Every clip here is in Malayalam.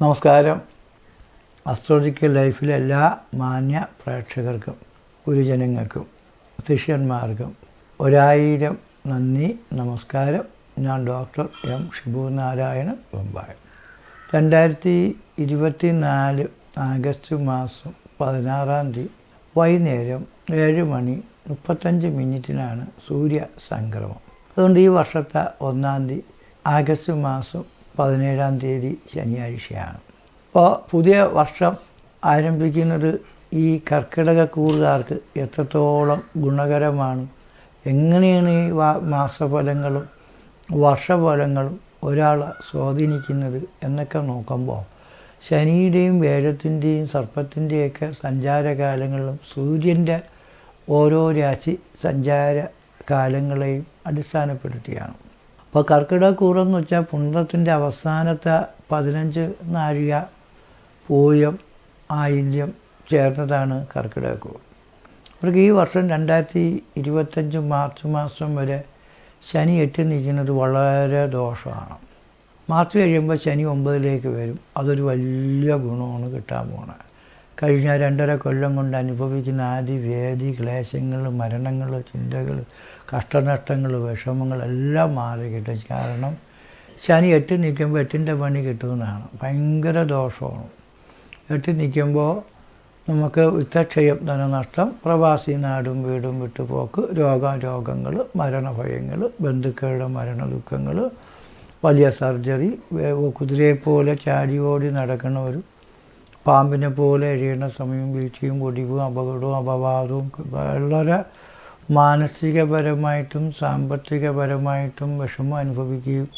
നമസ്കാരം. അസ്ട്രോളജിക്കൽ ലൈഫിലെ എല്ലാ മാന്യ പ്രേക്ഷകർക്കും ഗുരുജനങ്ങൾക്കും ശിഷ്യന്മാർക്കും ഒരായിരം നന്ദി നമസ്കാരം. ഞാൻ ഡോക്ടർ എം ഷിബു നാരായണൻ ബൊമ്പായ. രണ്ടായിരത്തി ഇരുപത്തി നാല് ആഗസ്റ്റ് മാസം പതിനാറാം തീയതി വൈകുന്നേരം ഏഴ് മണി മുപ്പത്തഞ്ച് മിനിറ്റിനാണ് സൂര്യ സംക്രമം അതുകൊണ്ട് ഈ വർഷത്തെ ഒന്നാം തീയതി ആഗസ്റ്റ് മാസം പതിനേഴാം തീയതി ശനിയാഴ്ചയാണ്. അപ്പോൾ പുതിയ വർഷം ആരംഭിക്കുന്നത് ഈ കർക്കിടക കൂറുകാർക്ക് എത്രത്തോളം ഗുണകരമാണ് എങ്ങനെയാണ് ഈ മാസഫലങ്ങളും വർഷഫലങ്ങളും ഒരാളെ സ്വാധീനിക്കുന്നത് എന്നൊക്കെ നോക്കുമ്പോൾ ശനിയുടെയും വേഴത്തിന്റെയും സർപ്പത്തിന്റെയൊക്കെ സഞ്ചാരകാലങ്ങളിലും സൂര്യന്റെ ഓരോ രാശി സഞ്ചാര കാലങ്ങളെയും അടിസ്ഥാനപ്പെടുത്തിയാണ്. അപ്പോൾ കർക്കിടക കൂറെന്ന് വെച്ചാൽ പുണ്ഡത്തിന്റെ അവസാനത്തെ പതിനഞ്ച് നാഴിക പൂയം ആയില്യം ചേർന്നതാണ് കർക്കിടക കൂർ അവർക്ക് ഈ വർഷം രണ്ടായിരത്തി ഇരുപത്തഞ്ച് മാർച്ച് മാസം വരെ ശനി എട്ടി നിൽക്കുന്നത് വളരെ ദോഷമാണ്. മാർച്ച് കഴിയുമ്പോൾ ശനി ഒമ്പതിലേക്ക് വരും. അതൊരു വലിയ ഗുണമാണ് കിട്ടാൻ പോണത് കഴിഞ്ഞ രണ്ടര കൊല്ലം കൊണ്ട് അനുഭവിക്കുന്ന ആദി വേദി ക്ലേശങ്ങൾ മരണങ്ങൾ ചിന്തകൾ കഷ്ടനഷ്ടങ്ങൾ വിഷമങ്ങൾ എല്ലാം മാറി കിട്ടും. കാരണം ശനി എട്ട് നിൽക്കുമ്പോൾ എട്ടിന്റെ പണി കിട്ടുന്നതാണ് ഭയങ്കര ദോഷമാണ്. എട്ട് നിൽക്കുമ്പോൾ നമുക്ക് വിത്തക്ഷയം ധനനഷ്ടം പ്രവാസി നാടും വീടും വിട്ടുപോക്ക് രോഗ രോഗങ്ങൾ മരണഭയങ്ങൾ ബന്ധുക്കളുടെ മരണ ദുഃഖങ്ങൾ വലിയ സർജറി കുതിരയെ കുതിരയെപ്പോലെ ചാടി ഓടി നടക്കുന്ന ഒരു പാമ്പിനെ പോലെ എഴിയുന്ന സമയം വീഴ്ചയും ഒടിവും അപകടവും അപവാദവും വളരെ മാനസികപരമായിട്ടും സാമ്പത്തികപരമായിട്ടും വിഷമം അനുഭവിക്കുകയും.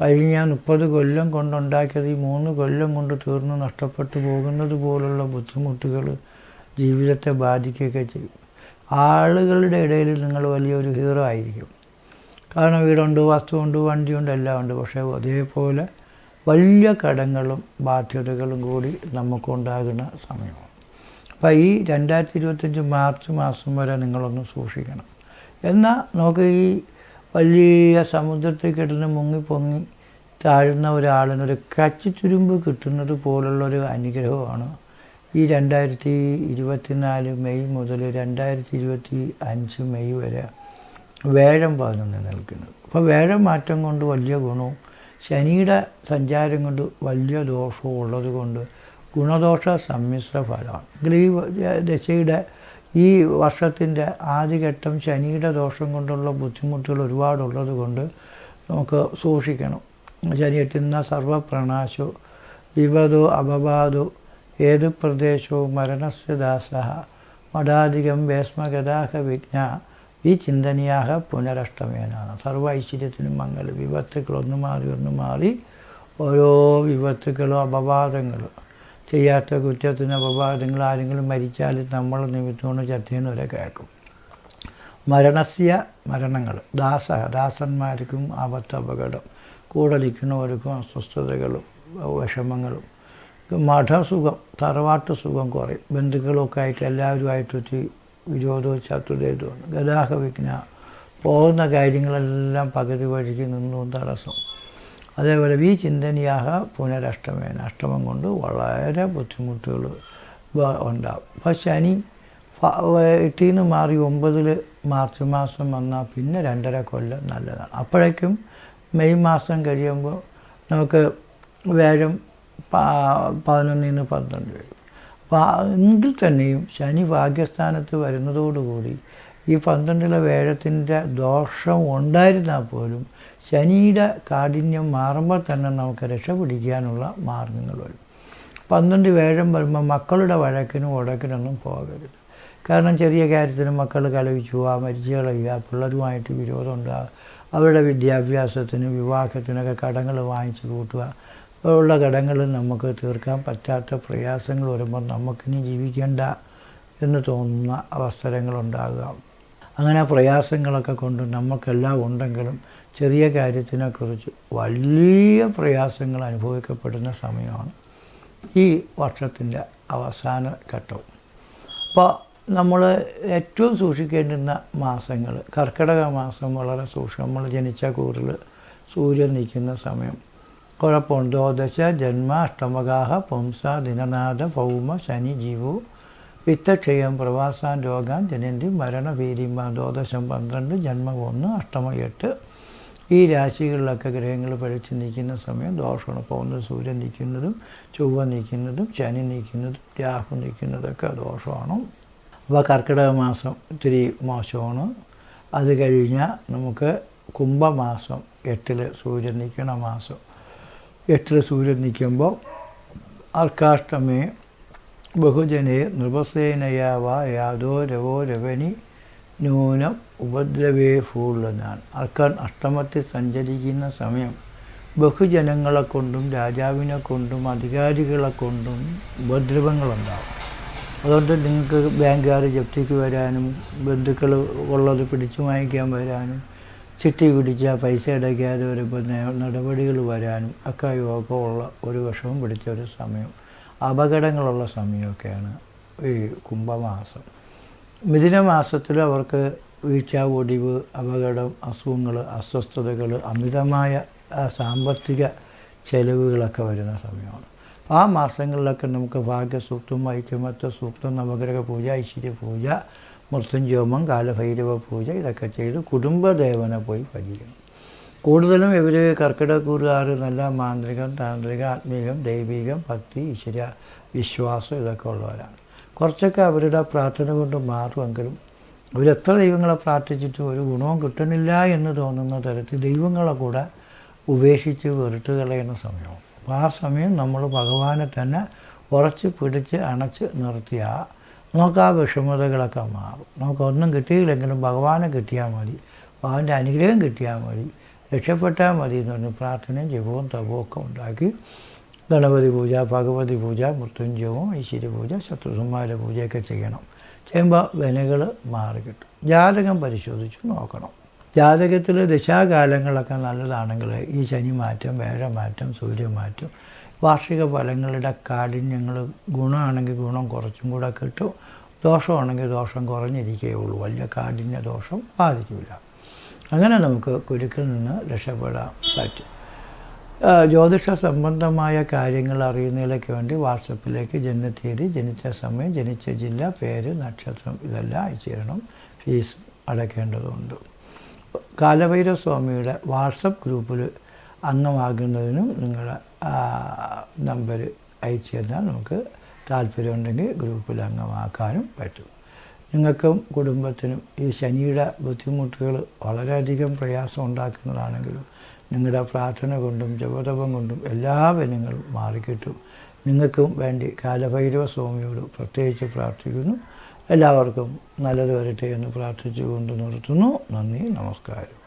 കഴിഞ്ഞ മുപ്പത് കൊല്ലം കൊണ്ടുണ്ടാക്കിയത് ഈ മൂന്ന് കൊല്ലം കൊണ്ട് തീർന്നു നഷ്ടപ്പെട്ടു പോകുന്നത് പോലുള്ള ബുദ്ധിമുട്ടുകൾ ജീവിതത്തെ ബാധിക്കുകയൊക്കെ ചെയ്യും. ആളുകളുടെ ഇടയിൽ നിങ്ങൾ വലിയൊരു ഹീറോ ആയിരിക്കും. കാരണം വീടുണ്ട് വസ്തുവുണ്ട് വണ്ടിയുണ്ട് എല്ലാം ഉണ്ട്. പക്ഷേ അതേപോലെ വലിയ കടങ്ങളും ബാധ്യതകളും കൂടി നമുക്കുണ്ടാകുന്ന സമയമാണ്. അപ്പോൾ ഈ രണ്ടായിരത്തി ഇരുപത്തഞ്ച് മാർച്ച് മാസം വരെ നിങ്ങളൊന്ന് സൂക്ഷിക്കണം. എന്നാൽ നമുക്ക് ഈ വലിയ സമുദ്രത്തിൽ കിടന്ന് മുങ്ങി പൊങ്ങി താഴുന്ന ഒരാളിനൊരു കച്ചിച്ചുരുമ്പ് കിട്ടുന്നത് പോലുള്ളൊരു അനുഗ്രഹമാണ്. ഈ രണ്ടായിരത്തി ഇരുപത്തിനാല് മെയ് മുതൽ രണ്ടായിരത്തി ഇരുപത്തി അഞ്ച് മെയ് വരെ വേഴം പതിനൊന്ന് നിൽക്കുന്നത് അപ്പോൾ വേഴം മാറ്റം കൊണ്ട് വലിയ ഗുണവും ശനിയുടെ സഞ്ചാരം കൊണ്ട് വലിയ ദോഷവും ഉള്ളത് കൊണ്ട് ഗുണദോഷ സമ്മിശ്ര ഫലമാണ്. എങ്കിൽ ഈ വ- ദശയുടെ ഈ വർഷത്തിന്റെ ആദ്യഘട്ടം ശനിയുടെ ദോഷം കൊണ്ടുള്ള ബുദ്ധിമുട്ടുകൾ ഒരുപാടുള്ളത് കൊണ്ട് നമുക്ക് സൂക്ഷിക്കണം. ശനി എത്തുന്ന സർവപ്രണാശോ വിപതു അപവാദോ ഏത് പ്രദേശവും മരണസ്യ ദാസ മഠാധികം വേസ്മഗതാഹ വിജ്ഞ ഈ ചിന്തനിയാഹ പുനരഷ്ടമേനാണ്. സർവ ഐശ്വര്യത്തിനും മംഗള വിപത്തുക്കൾ ഒന്ന് മാറി ഒന്ന് മാറി ഓരോ വിപത്തുക്കളും അപവാദങ്ങളും ചെയ്യാത്ത കുറ്റത്തിന് അപവാദങ്ങൾ ആരെങ്കിലും മരിച്ചാൽ നമ്മൾ നിമിത്തമാണ് ചട്ടിയെന്ന് വരെ കേൾക്കും. മരണസ്യ മരണങ്ങൾ ദാസ ദാസന്മാർക്കും ആപത്ത് അപകടം കൂടലിക്കുന്നവർക്കും അസ്വസ്ഥതകളും വിഷമങ്ങളും മഠസുഖം തറവാട്ട് സുഖം കുറയും. ബന്ധുക്കളൊക്കെ ആയിട്ട് എല്ലാവരുമായിട്ട് ഒത്തിരി വിരോധവും ശത്രുതയും ഗതാഗത വിഘ്ന പോകുന്ന കാര്യങ്ങളെല്ലാം പകുതി വഴിക്ക് നിന്നും തടസ്സം. അതേപോലെ വി ചിന്തനീയാഹ പുനരഷ്ടമേന. അഷ്ടമം കൊണ്ട് വളരെ ബുദ്ധിമുട്ടുകൾ ഉണ്ടാകും ഉണ്ടാവും. അപ്പം ശനി എട്ടിൽ നിന്ന് മാറി ഒമ്പതിൽ മാർച്ച് മാസം വന്നാൽ പിന്നെ രണ്ടര കൊല്ലം നല്ലതാണ്. അപ്പോഴേക്കും മെയ് മാസം കഴിയുമ്പോൾ നമുക്ക് വേഴം പതിനൊന്നിൽ നിന്ന് പന്ത്രണ്ട് വരും. അപ്പോൾ എങ്കിൽ തന്നെയും ശനി ഭാഗ്യസ്ഥാനത്ത് വരുന്നതോടുകൂടി ഈ പന്ത്രണ്ടിലെ വേഴത്തിന്റെ ദോഷം ഉണ്ടായിരുന്നാൽ പോലും ശനിയുടെ കാഠിന്യം മാറുമ്പോൾ തന്നെ നമുക്ക് രക്ഷപിടിക്കാനുള്ള മാർഗങ്ങൾ വരും പന്ത്രണ്ട് വേഴം വരുമ്പോൾ മക്കളുടെ വഴക്കിനും ഉടക്കിനൊന്നും പോകരുത്. കാരണം ചെറിയ കാര്യത്തിന് മക്കൾ കലവിച്ചു പോവുക മരിച്ചു കളയുക പിള്ളേരുമായിട്ട് വിരോധം ഉണ്ടാകുക അവരുടെ വിദ്യാഭ്യാസത്തിന് വിവാഹത്തിനൊക്കെ കടങ്ങൾ വാങ്ങിച്ചു കൂട്ടുക. ഉള്ള കടങ്ങൾ നമുക്ക് തീർക്കാൻ പറ്റാത്ത പ്രയാസങ്ങൾ വരുമ്പോൾ നമുക്കിനി ജീവിക്കേണ്ട എന്ന് തോന്നുന്ന അവസരങ്ങളുണ്ടാകാം അങ്ങനെ പ്രയാസങ്ങളൊക്കെ കൊണ്ട് നമുക്കെല്ലാം ഉണ്ടെങ്കിലും ചെറിയ കാര്യത്തിനെക്കുറിച്ച് വലിയ പ്രയാസങ്ങൾ അനുഭവിക്കപ്പെടുന്ന സമയമാണ് ഈ വർഷത്തിന്റെ അവസാന ഘട്ടവും അപ്പോൾ നമ്മൾ ഏറ്റവും സൂക്ഷിക്കേണ്ടുന്ന മാസങ്ങൾ കർക്കിടക മാസം വളരെ സൂക്ഷ്മം. നമ്മൾ ജനിച്ച കൂറിൽ സൂര്യൻ നിൽക്കുന്ന സമയം. കുഴപ്പമുണ്ട്. ദ്വാദശ ജന്മ അഷ്ടമകാഹ പുംസ ദിനനാഥ ഭൗമ ശനി ജീവു വിത്തക്ഷയം പ്രവാസാൻ രോഗാൻ ജനന്തി മരണഭീതിമ ദ്വാദശം പന്ത്രണ്ട് ജന്മം ഒന്ന് അഷ്ടമ എട്ട് ഈ രാശികളിലൊക്കെ ഗ്രഹങ്ങൾ പഴിച്ച് നിൽക്കുന്ന സമയം ദോഷമാണ്. പോകുന്നത് സൂര്യൻ നിൽക്കുന്നതും ചൊവ്വ നിൽക്കുന്നതും ശനി നിൽക്കുന്നതും രാഹു നിൽക്കുന്നതൊക്കെ ദോഷമാണ്. അപ്പോൾ കർക്കിടക മാസം ഇത്തിരി മോശമാണ്. അത് കഴിഞ്ഞാൽ നമുക്ക് കുംഭമാസം എട്ടിൽ സൂര്യൻ നിൽക്കണ മാസം. എട്ടിൽ സൂര്യൻ നിൽക്കുമ്പോൾ അർക്കാഷ്ടമേ ബഹുജനെ നൃപസേനയാവ യാതോ രവോ രവനി ന്യൂനം ഉപദ്രവേ ഫൂളെന്നാണ് അർക്കാൻ അഷ്ടമത്തിൽ സഞ്ചരിക്കുന്ന സമയം ബഹുജനങ്ങളെ കൊണ്ടും രാജാവിനെ കൊണ്ടും അധികാരികളെ കൊണ്ടും ഉപദ്രവങ്ങളുണ്ടാവും. അതുകൊണ്ട് നിങ്ങൾക്ക് ബാങ്കുകാർ ജപ്തിക്ക് വരാനും ബന്ധുക്കൾ ഉള്ളത് പിടിച്ചു വാങ്ങിക്കാൻ വരാനും ചിട്ടി പിടിച്ച പൈസ അടയ്ക്കാതെ വരുമ്പോൾ നടപടികൾ വരാനും ഒക്കെ യോഗമുള്ള ഒരു വർഷവും പിടിച്ച ഒരു സമയം. അപകടങ്ങളുള്ള സമയമൊക്കെയാണ് ഈ കുംഭമാസം. മിഥുനമാസത്തിൽ അവർക്ക് വീഴ്ച ഒടിവ് അപകടം അസുഖങ്ങൾ അസ്വസ്ഥതകൾ അമിതമായ സാമ്പത്തിക ചെലവുകളൊക്കെ വരുന്ന സമയമാണ്. ആ മാസങ്ങളിലൊക്കെ നമുക്ക് ഭാഗ്യസൂക്തം ഐക്യമത്വ സൂക്തം നവഗ്രഹ പൂജ ഐശ്വര്യ പൂജ മൃത്യുഞ്ജോമം കാലഭൈരവ പൂജ ഇതൊക്കെ ചെയ്ത് കുടുംബദേവനെ പോയി ഭജിക്കണം. കൂടുതലും ഇവർ കർക്കിടകൂറുകാർ നല്ല മാന്ത്രികം താന്ത്രിക ആത്മീകം ദൈവികം ഭക്തി ഈശ്വര വിശ്വാസം ഇതൊക്കെ ഉള്ളവരാണ്. കുറച്ചൊക്കെ അവരുടെ പ്രാർത്ഥന കൊണ്ട് മാറുമെങ്കിലും അവരെത്ര ദൈവങ്ങളെ പ്രാർത്ഥിച്ചിട്ടും ഒരു ഗുണവും കിട്ടണില്ല എന്ന് തോന്നുന്ന തരത്തിൽ ദൈവങ്ങളെ കൂടെ ഉപേക്ഷിച്ച് വെറുത്ത് കളയുന്ന സമയമാണ് അപ്പോൾ ആ സമയം നമ്മൾ ഭഗവാനെ തന്നെ ഉറച്ച് പിടിച്ച് അണച്ച് നിർത്തിയാൽ നമുക്ക് ആ വിഷമതകളൊക്കെ മാറും. നമുക്കൊന്നും കിട്ടിയില്ലെങ്കിലും ഭഗവാനെ കിട്ടിയാൽ മതി അവന്റെ അനുഗ്രഹം കിട്ടിയാൽ മതി രക്ഷപ്പെട്ടാൽ മതി എന്ന് പറഞ്ഞ് പ്രാർത്ഥനയും ജപവും തപവും ഒക്കെ ഉണ്ടാക്കി ഗണപതി പൂജ ഭഗവതി പൂജ മൃത്യുഞ്ജയവും ഐശ്വര്യ പൂജ ശത്രുസംഹാര പൂജയൊക്കെ ചെയ്യണം. ചെയ്യുമ്പോൾ വിനകൾ മാറി കിട്ടും. ജാതകം പരിശോധിച്ച് നോക്കണം. ജാതകത്തിൽ ദശാകാലങ്ങളൊക്കെ നല്ലതാണെങ്കിൽ ഈ ശനി മാറ്റം വേഴമാറ്റം സൂര്യമാറ്റം വാർഷിക ഫലങ്ങളുടെ കാഠിന്യങ്ങൾ ഗുണമാണെങ്കിൽ ഗുണം കുറച്ചും കൂടെ കിട്ടും. ദോഷമാണെങ്കിൽ ദോഷം കുറഞ്ഞിരിക്കുകയുള്ളൂ വലിയ കാഠിന്യ ദോഷം ബാധിക്കില്ല അങ്ങനെ നമുക്ക് കുരുക്കിൽ നിന്ന് രക്ഷപ്പെടാൻ പറ്റും. ജ്യോതിഷ സംബന്ധമായ കാര്യങ്ങൾ അറിയുന്നതിലേക്ക് വേണ്ടി വാട്സപ്പിലേക്ക് ജനനത്തീയതി ജനിച്ച സമയം ജനിച്ച ജില്ല പേര് നക്ഷത്രം ഇതെല്ലാം അയച്ചിരണം. ഫീസ് അടയ്ക്കേണ്ടതുണ്ട്. കാലഭൈരവ സ്വാമിയുടെ വാട്സപ്പ് ഗ്രൂപ്പിൽ അംഗമാകുന്നതിനും നിങ്ങളുടെ നമ്പർ അയച്ചു തന്നാൽ നമുക്ക് താല്പര്യമുണ്ടെങ്കിൽ ഗ്രൂപ്പിൽ അംഗമാക്കാനും പറ്റും. നിങ്ങൾക്കും കുടുംബത്തിനും ഈ ശനിയുടെ ബുദ്ധിമുട്ടുകൾ വളരെയധികം പ്രയാസം ഉണ്ടാക്കുന്നതാണെങ്കിലും നിങ്ങളുടെ പ്രാർത്ഥന കൊണ്ടും ജപതപം കൊണ്ടും എല്ലാ ബലങ്ങളും മാറിക്കിട്ടും. നിങ്ങൾക്കും വേണ്ടി കാലഭൈരവ സ്വാമിയോട് പ്രത്യേകിച്ച് പ്രാർത്ഥിക്കുന്നു. എല്ലാവർക്കും നല്ലത് വരട്ടെ എന്ന് പ്രാർത്ഥിച്ചുകൊണ്ട് നിർത്തുന്നു. നന്ദി നമസ്കാരം.